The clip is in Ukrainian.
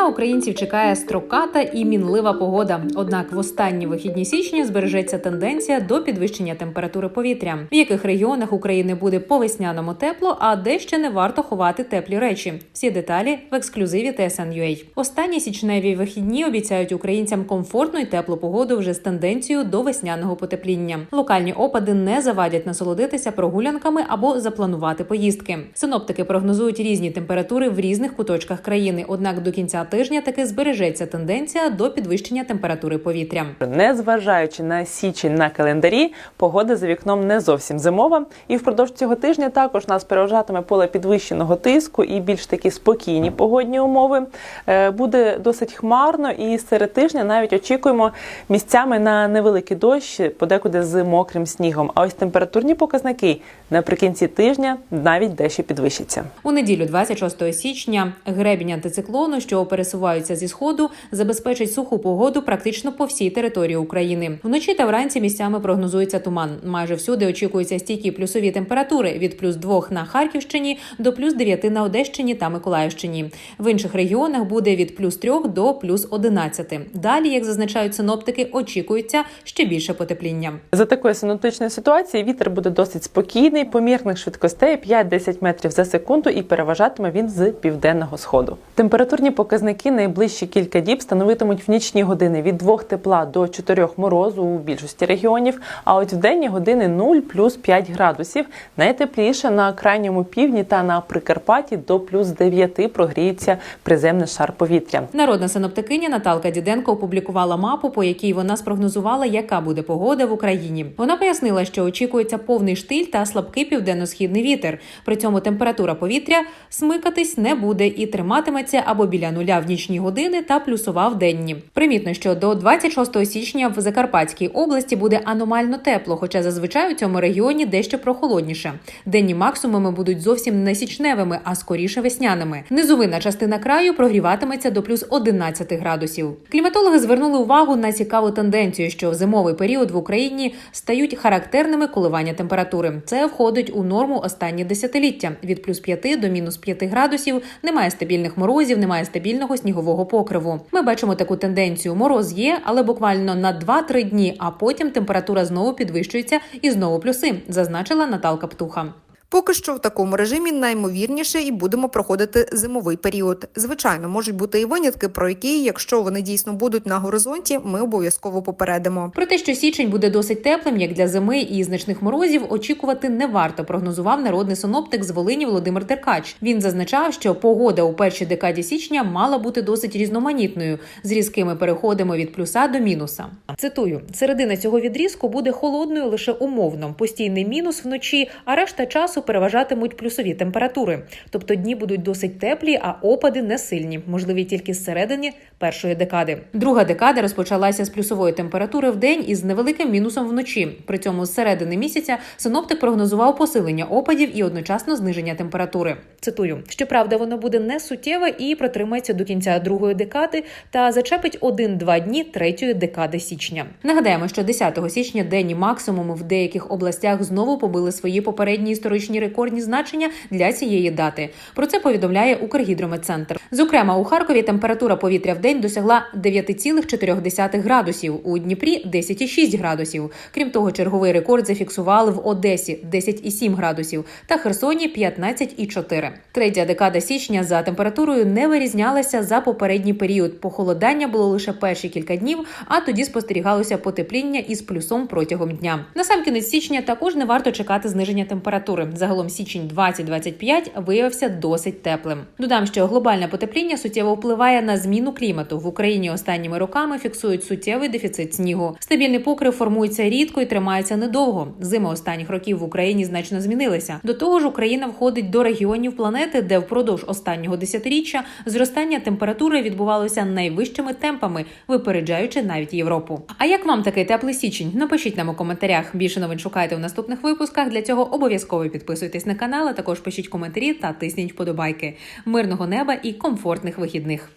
На українців чекає строката і мінлива погода. Однак в останні вихідні січні збережеться тенденція до підвищення температури повітря, в яких регіонах України буде по весняному тепло, а де ще не варто ховати теплі речі. Всі деталі в ексклюзиві TSN.ua. Останні січневі вихідні обіцяють українцям комфортну і теплу погоду вже з тенденцією до весняного потепління. Локальні опади не завадять насолодитися прогулянками або запланувати поїздки. Синоптики прогнозують різні температури в різних куточках країни. Однак до кінця тижня таки збережеться тенденція до підвищення температури повітря. Незважаючи на січень на календарі, погода за вікном не зовсім зимова. І впродовж цього тижня також нас переважатиме поле підвищеного тиску і більш такі спокійні погодні умови. Е, Буде досить хмарно, і серед тижня навіть очікуємо місцями на невеликий дощ, подекуди з мокрим снігом. А ось температурні показники наприкінці тижня навіть дещо підвищаться. У неділю, 26 січня, гребінь антициклону, що пересуваються зі сходу, забезпечить суху погоду практично по всій території України. Вночі та вранці місцями прогнозується туман. Майже всюди очікуються стійкі плюсові температури від плюс 2 на Харківщині до плюс 9 на Одещині та Миколаївщині. В інших регіонах буде від плюс 3 до плюс 11. Далі, як зазначають синоптики, очікується ще більше потепління. За такої синоптичної ситуації вітер буде досить спокійний, помірних швидкостей 5-10 метрів за секунду і переважатиме він з південного сходу. Температурні показники найближчі кілька діб становитимуть в нічні години від 2 тепла до 4 морозу у більшості регіонів. А от в денні години 0 плюс 5 градусів. Найтепліше на крайньому півдні та на Прикарпатті до плюс 9 прогріється приземний шар повітря. Народна синоптикиня Наталка Діденко опублікувала мапу, по якій вона спрогнозувала, яка буде погода в Україні. Вона пояснила, що очікується повний штиль та слабкий південно-східний вітер. При цьому температура повітря смикатись не буде і триматиметься або біля нуля в нічні години та плюсова в денні. Примітно, що до 26 січня в Закарпатській області буде аномально тепло, хоча зазвичай у цьому регіоні дещо прохолодніше. Денні максимуми будуть зовсім не січневими, а скоріше весняними. Низовина частина краю прогріватиметься до плюс 11 градусів. Кліматологи звернули увагу на цікаву тенденцію, що в зимовий період в Україні стають характерними коливання температури. Це входить у норму останні десятиліття. Від плюс 5 до мінус 5 градусів немає стабільних морозів, немає стабільного снігового покриву. Ми бачимо таку тенденцію. Мороз є, але буквально на 2-3 дні, а потім температура знову підвищується і знову плюси, зазначила Наталка Птуха. Поки що в такому режимі наймовірніше і будемо проходити зимовий період. Звичайно, можуть бути і винятки, про які, якщо вони дійсно будуть на горизонті, ми обов'язково попередимо. Про те, що січень буде досить теплим, як для зими і значних морозів, очікувати не варто. Прогнозував народний синоптик з Волині Володимир Деркач. Він зазначав, що погода у першій декаді січня мала бути досить різноманітною з різкими переходами від плюса до мінуса. Цитую: середина цього відрізку буде холодною лише умовно, постійний мінус вночі, а решта часу переважатимуть плюсові температури. Тобто дні будуть досить теплі, а опади не сильні, можливі тільки з середини першої декади. Друга декада розпочалася з плюсової температури в день із невеликим мінусом вночі. При цьому з середини місяця синоптик прогнозував посилення опадів і одночасно зниження температури. Цитую: щоправда, воно буде не суттєве і протримається до кінця другої декади та зачепить один-два дні третьої декади січня. Нагадаємо, що 10 січня денні максимуми в деяких областях знову побили свої попередні історичні рекордні значення для цієї дати. Про це повідомляє Укргідрометцентр. Зокрема, у Харкові температура повітря в день досягла 9,4 градусів, у Дніпрі 10,6 градусів. Крім того, черговий рекорд зафіксували в Одесі 10,7 градусів та Херсоні 15,4. Третя декада січня за температурою не вирізнялася за попередній період. Похолодання було лише перші кілька днів, а тоді спостерігалося потепління із плюсом протягом дня. На сам кінець січня також не варто чекати зниження температури. Загалом січень 2025 виявився досить теплим. Додам, що глобальне потепління суттєво впливає на зміну клімату. В Україні останніми роками фіксують суттєвий дефіцит снігу. Стабільний покрив формується рідко і тримається недовго. Зими останніх років в Україні значно змінилися. До того ж, Україна входить до регіонів планети, де впродовж останнього десятиріччя зростання температури відбувалося найвищими темпами, випереджаючи навіть Європу. А як вам такий теплий січень? Напишіть нам у коментарях. Більше новин шукайте у наступних випусках. Для цього обов'язково підписуйтесь на канал, а також пишіть коментарі та тисніть вподобайки. Мирного неба і комфортних вихідних.